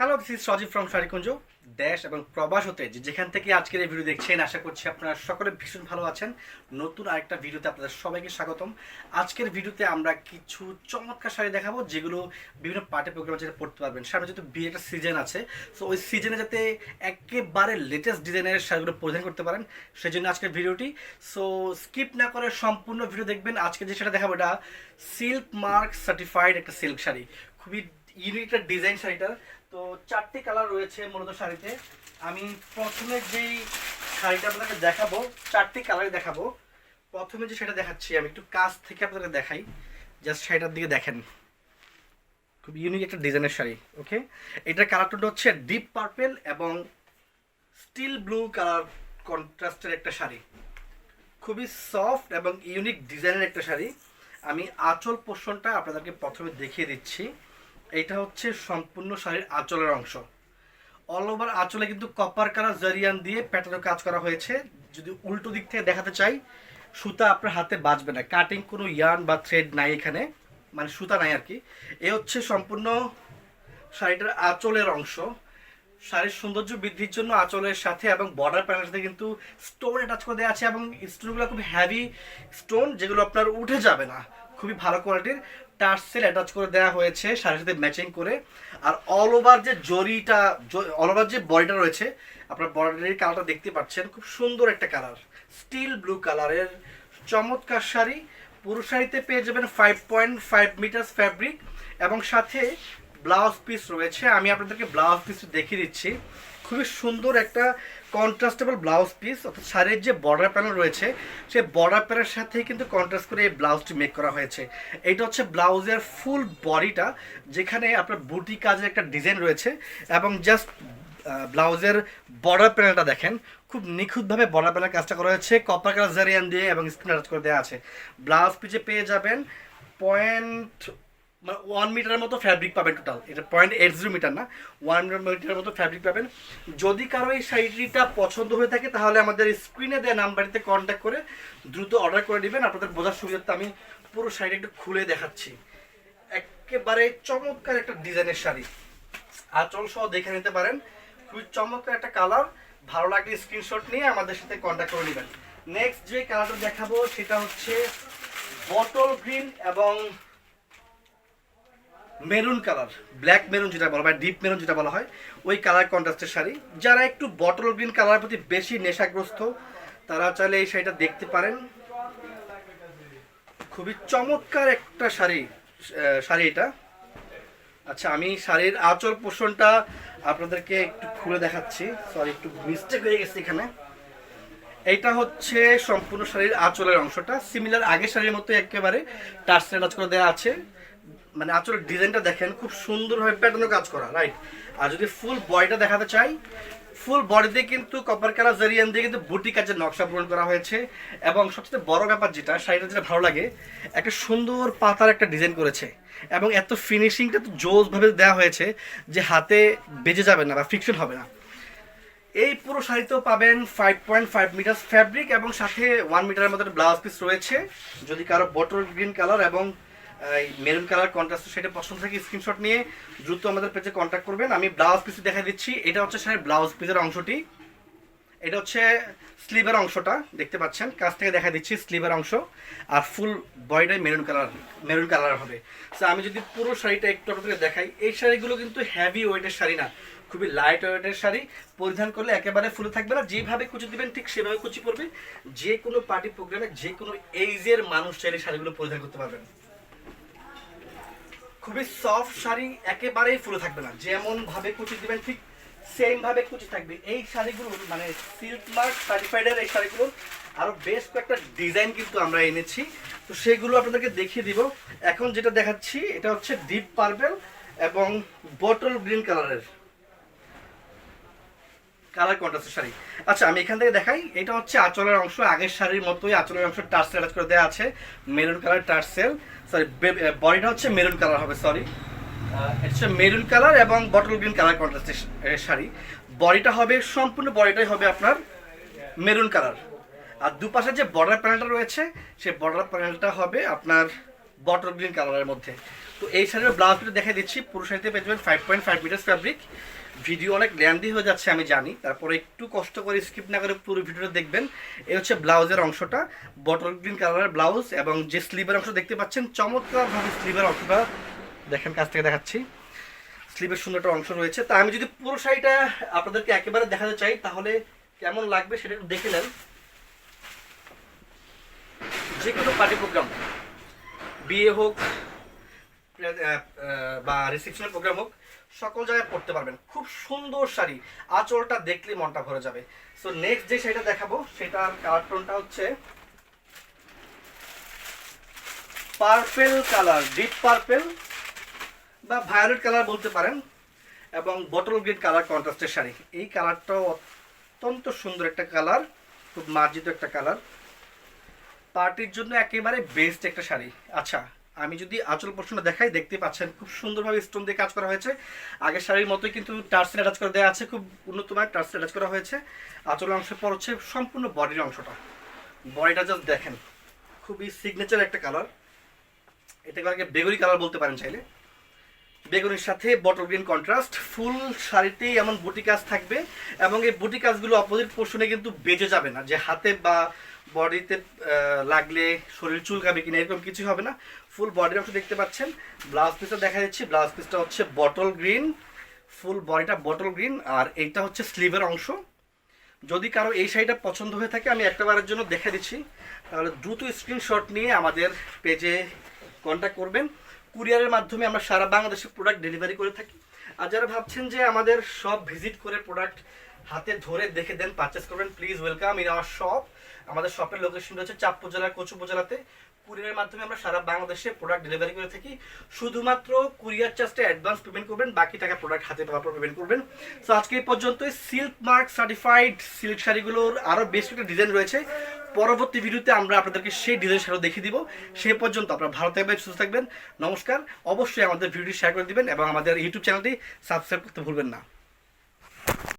Hello this is Sajib from Sharikunja দেশ এবং প্রবাস হতে যেখান থেকে আজকের এই ভিডিও দেখছেন, আশা করছি আপনারা সকলে ভীষণ ভালো আছেন। নতুন আরেকটা ভিডিওতে আপনাদের সবাইকে স্বাগতম। আজকের ভিডিওতে আমরা কিছু চমৎকার শাড়ি দেখাবো, যেগুলো বিভিন্ন পার্টি প্রোগ্রামে যেটা পড়তে পারবেন। সামনে যেহেতু বিয়ে একটা সিজন আছে সো ওই সিজনে যাতে একেবারে লেটেস্ট ডিজাইনের শাড়িগুলো পরিধান করতে পারেন সেই জন্য আজকের ভিডিওটি সো স্কিপ না করে সম্পূর্ণ ভিডিও দেখবেন। আজকে যে সেটা দেখাবো, এটা সিল্ক মার্ক সার্টিফাইড একটা সিল্ক শাড়ি। খুবই ইউনিক একটা ডিজাইন শাড়িটার। তো চারটি কালার রয়েছে মূলত শাড়িতে। আমি প্রথমে যেই শাড়িটা আপনাকে দেখাবো, চারটি কালার দেখাবো। প্রথমে যে সেটা দেখাচ্ছি, আমি একটু কাছ থেকে আপনাদের দেখাই। জাস্ট শাড়িটার দিকে দেখেন। খুব ইউনিক একটা ডিজাইনের শাড়ি ওকে এটার কালারটা হচ্ছে ডিপ পার্পেল এবং স্টিল ব্লু কালার কন্ট্রাস্টের একটা শাড়ি। খুবই সফট এবং ইউনিক ডিজাইনের একটা শাড়ি। আমি আঁচল পোর্শনটা আপনাদেরকে প্রথমে দেখিয়ে দিচ্ছি। এটা হচ্ছে সম্পূর্ণ শাড়ির আঁচলের অংশ। অল ওভার আঁচলে কিন্তু কপার কালার জারিয়ান দিয়ে প্যাটার্নের কাজ করা হয়েছে। যদি উল্টো দিক থেকে দেখাতে চাই, সুতা আপনার হাতে বাঁচবে না। কাটিং কোনো ইয়ার্ন বা থ্রেড নাই এখানে। মানে সুতা নাই আর কি। এ হচ্ছে সম্পূর্ণ শাড়িটার আঁচলের অংশ। শাড়ির সৌন্দর্য বৃদ্ধির জন্য আঁচলের সাথে এবং বর্ডার প্যানেলের সাথে কিন্তু স্টোন অ্যাটাচ করে দেওয়া আছে এবং স্টোনগুলো খুব হ্যাভি স্টোন যেগুলো আপনার উঠে যাবে না। খুবই ভালো কোয়ালিটির টার্সেল অ্যাটাচ করে দেওয়া হয়েছে শাড়ির সাথে ম্যাচিং করে। আর অল ওভার যে জরিটা অল ওভার যে বডিটা রয়েছে, আপনার বর্ডারের কালারটা দেখতে পাচ্ছেন, খুব সুন্দর একটা কালার স্টিল ব্লু কালারের চমৎকার শাড়ি। পুরো শাড়িতে পেয়ে যাবেন five point five metre fabric এবং সাথে ব্লাউজ পিস রয়েছে। আমি আপনাদেরকে ব্লাউজ পিস দেখিয়ে দিচ্ছি। খুবই সুন্দর একটা কন্ট্রাস্টেবল ব্লাউজ পিস অর্থাৎ শাড়ির যে বর্ডার প্যানেল রয়েছে, সেই বর্ডার প্যানেলের সাথেই কিন্তু কন্ট্রাস্ট করে এই ব্লাউজটি মেক করা হয়েছে। এইটা হচ্ছে ব্লাউজের ফুল বডিটা যেখানে আপনার বুটি কাজের একটা ডিজাইন রয়েছে এবং জাস্ট ব্লাউজের বর্ডার প্যানেলটা দেখেন। খুব নিখুঁতভাবে বর্ডার প্যানেল কাজটা করা হয়েছে। কপার কালার জারিয়ান দিয়ে এবং স্ক্রিন করে দেওয়া আছে। ব্লাউজ পিচে পেয়ে যাবেন পয়েন্ট মানে ওয়ান মিটারের মতো ফ্যাব্রিক পাবেন টোটাল এটা পয়েন্ট এইট জিরো মিটার না। ওয়ান মিটারের মতো ফ্যাব্রিক পাবেন। যদি কারও এই শাড়িটা পছন্দ হয়ে থাকে, তাহলে আমাদের স্ক্রিনে দেওয়া নাম্বারটিতে কন্ট্যাক্ট করে দ্রুত অর্ডার করে নেবেন। আপনাদের বোঝার সুবিধার্থে আমি পুরো শাড়িটা একটু খুলে দেখাচ্ছি। একেবারে চমৎকার একটা ডিজাইনের শাড়ি। আঁচল সহ দেখে নিতে পারেন। খুবই চমৎকার একটা কালার ভালো লাগলে স্ক্রিনশট নিয়ে আমাদের সাথে কন্ট্যাক্ট করে নেবেন। নেক্সট যে কালারটা দেখাবো, সেটা হচ্ছে বটল গ্রিন এবং মেরুন কালার ব্ল্যাক মেরুন যেটা বলা হয় ডিপ মেরুন যেটা বলা হয়, ওই কালার কন্ট্রাস্টের শাড়ি। যারা একটু বটল গ্রিন কালারের প্রতি বেশি নেশাগ্রস্ত, তারা চাইলে এই শাড়িটা দেখতে পারেন। খুবই চমৎকার একটা শাড়ি শাড়ি এটা। আচ্ছা আমি শাড়ির আঁচল পোষণটা আপনাদেরকে একটু খুলে দেখাচ্ছি। সরি একটু মিস্টেক হয়ে গেছে এখানে। এইটা হচ্ছে সম্পূর্ণ শাড়ির আঁচলের অংশটা। সিমিলার আগের শাড়ির মতো একেবারে টার্সেল টাচ করে দেওয়া আছে। মানে আঁচলের ডিজাইনটা দেখেন, খুব সুন্দরভাবে প্যাটার্নও কাজ করা রাইট আর যদি ফুল বডিটা দেখাতে চাই ফুল বডিতে কিন্তু কপার কালার জারিয়ান দিয়ে কিন্তু বুটি কাজের নকশা পূরণ করা হয়েছে। এবং সবচেয়ে বড় ব্যাপার যেটা, শাড়িটা যেটা ভালো লাগে, একটা সুন্দর পাতার একটা ডিজাইন করেছে। এবং এত ফিনিশিংটা তো জোসভাবে দেওয়া হয়েছে যে হাতে বেজে যাবে না বা ফিকশন হবে না। এই পুরো শাড়িতেও পাবেন five point five metre fabric এবং সাথে ওয়ান মিটারের মতো ব্লাউজ পিস রয়েছে। যদি কারও বটল গ্রিন কালার এবং মেরুন কালার কন্ট্রাস্ট সেটা পছন্দ থাকে স্ক্রিনশট নিয়ে দ্রুত আমাদের পেজে কন্ট্যাক্ট করবেন। আমি ব্লাউজ পিস দেখা দিচ্ছি। এটা হচ্ছে শাড়ির ব্লাউজ পিসের অংশটি। এটা হচ্ছে স্লিভের অংশটা, দেখতে পাচ্ছেন? কাছ থেকে দেখা দিচ্ছি স্লিভের অংশ। আর ফুল বডিটাই মেরুন কালার মেরুন কালার হবে। সো আমি যদি পুরো শাড়িটা একটু আপনাদের দেখাই, এই শাড়িগুলো কিন্তু হ্যাভি ওয়েটের শাড়ি না। খুবই লাইট ওয়েটের শাড়ি। পরিধান করলে একেবারে ফুলে থাকবে না। যেভাবে কুচি দিবেন, ঠিক সেভাবে কুচি পড়বে যে কোনো পার্টি প্রোগ্রামে যে কোনো এইজের মানুষ চাইলে শাড়িগুলো পরিধান করতে পারবেন। খুবই সফট শাড়ি একেবারেই ফুলে থাকবে না। যেমন ভাবে কুচি দিবেন, ঠিক সেম ভাবে কুচি থাকবে। এই শাড়িগুলো মানে সিল্ক মার্ক সার্টিফাইডের এই শাড়িগুলো, আরও বেশ কয়েকটা ডিজাইন কিন্তু আমরা এনেছি। তো সেগুলো আপনাদেরকে দেখিয়ে দিব। এখন যেটা দেখাচ্ছি, এটা হচ্ছে ডিপ পার্পেল এবং বটল গ্রিন কালারের কালার কন্ট্রাস্টের শাড়ি। আচ্ছা আমি এখান থেকে দেখাই। এটা হচ্ছে আঁচলের অংশ, আগের শাড়ির মতোই আঁচলের অংশ টার্সেল অ্যাটাচ করে দেওয়া আছে। মেরুন কালার টার্সেল সরি বডিটা হচ্ছে মেরুন কালার হবে সরি হচ্ছে মেরুন কালার এবং বটল গ্রিন কালার কন্ট্রাস্টের শাড়ি। বডিটা হবে, সম্পূর্ণ বডিটাই হবে আপনার মেরুন কালার আর দুপাশে যে বর্ডার প্যানেলটা রয়েছে, সেই বর্ডার প্যানেলটা হবে আপনার বটল গ্রিন কালারের মধ্যে। তো এই শাড়ির ব্লাউজটা দেখে দিচ্ছি। পুরো শাড়িতে পেয়ে যাবেন five point five metre fabric video অনেক ল্যান্দি হয়ে যাচ্ছে, আমি জানি। তারপরে একটু কষ্ট করে স্কিপ না করে পুরো ভিডিওটা দেখবেন। এ হচ্ছে ব্লাউজের অংশটা, বটল গ্রিন কালারের ব্লাউজ এবং যে স্লিভের অংশ দেখতে পাচ্ছেন, চমৎকারভাবে স্লিভের অংশটা দেখেন, কাছ থেকে দেখাচ্ছি। স্লিভের সুন্দর একটা অংশ রয়েছে। তা আমি যদি পুরো শাড়িটা আপনাদেরকে একেবারে দেখাতে চাই, তাহলে কেমন লাগবে সেটা একটু দেখে নেন। যে কোনো পার্টি প্রোগ্রাম, বিয়ে হোক বা রিসেপশনের প্রোগ্রাম হোক সকল জায়গায় পড়তে পারবেন। খুব সুন্দর শাড়ি। আঁচলটা দেখলে মনটা ভরে যাবে। সো নেক্সট যে শাড়িটা দেখাবো, সেটার কালার টোনটা হচ্ছে পার্পেল কালার, ডিপ পার্পেল বা ভায়োলেট কালার বলতে পারেন এবং বটল গ্রিন কালার কন্ট্রাস্টের শাড়ি। এই কালারটাও অত্যন্ত সুন্দর একটা কালার, খুব মার্জিত একটা কালার। পার্টির জন্য একেবারে বেস্ট একটা শাড়ি। আচ্ছা আমি যদি আচল পোর্শনটা দেখাই, দেখতে পাচ্ছেন খুব সুন্দরভাবে স্টোন দিয়ে কাজ করা হয়েছে। আগের শাড়ির মতোই কিন্তু টার্সেল অ্যাটাচ করে দেওয়া আছে, খুব উন্নত মানের টার্সেল অ্যাটাচ করা হয়েছে। আচল অংশের পর হচ্ছে সম্পূর্ণ বডির অংশটা। বডিটা জাস্ট দেখেন, খুবই সিগনেচার একটা কালার এটাকে বেগুনি কালার বলতে পারেন চাইলে। বেগুনির সাথে বটল গ্রিন কন্ট্রাস্ট ফুল শাড়িতেই এমন বুটি কাজ থাকবে এবং এই বুটি কাজগুলো অপোজিট পোর্শনে কিন্তু বেজে যাবে না। যে হাতে বা বডিতে লাগলে শরীর চুলকাবে কিনা এরকম কিছু হবে না। ফুল বডির অংশ দেখতে পাচ্ছেন। ব্লাউজ পিসটা দেখা যাচ্ছে। ব্লাউজ পিসটা হচ্ছে বটল গ্রিন, ফুল বডিটা বটল গ্রিন, আর এইটা হচ্ছে স্লিভের অংশ। যদি কারও এই শাড়িটা পছন্দ হয়ে থাকে, আমি একটা বারের জন্য দেখে দিচ্ছি। তাহলে দ্রুত স্ক্রিনশট নিয়ে আমাদের পেজে কন্ট্যাক্ট করবেন। কুরিয়ারের মাধ্যমে আমরা সারা বাংলাদেশে প্রোডাক্ট ডেলিভারি করে থাকি। আর যারা ভাবছেন যে আমাদের সব ভিজিট করে প্রোডাক্ট হাতে ধরে দেখে দেন পারচেস করবেন please welcome in our shop আমাদের শপের লোকেশন রয়েছে চাঁদপুর জেলার কচু উপজেলাতে। কুরিয়ারের মাধ্যমে আমরা সারা বাংলাদেশে প্রোডাক্ট ডেলিভারি করে থাকি। শুধুমাত্র কুরিয়ার চার্জটা অ্যাডভান্স পেমেন্ট করবেন, বাকি টাকা প্রোডাক্ট হাতে পাওয়ার পর পেমেন্ট করবেন। সো আজকে এই পর্যন্ত সিল্ক মার্ক সার্টিফাইড সিল্ক শাড়িগুলোর আরও বেশ কিছু ডিজাইন রয়েছে। পরবর্তী ভিডিওতে আমরা আপনাদেরকে সেই ডিজাইন সেটা দেখিয়ে দিব। সে পর্যন্ত আপনারা ভালো থাকবেন, সুস্থ থাকবেন। নমস্কার। অবশ্যই আমাদের ভিডিও শেয়ার করে দিবেন এবং আমাদের ইউটিউব চ্যানেলটি সাবস্ক্রাইব করতে ভুলবেন না।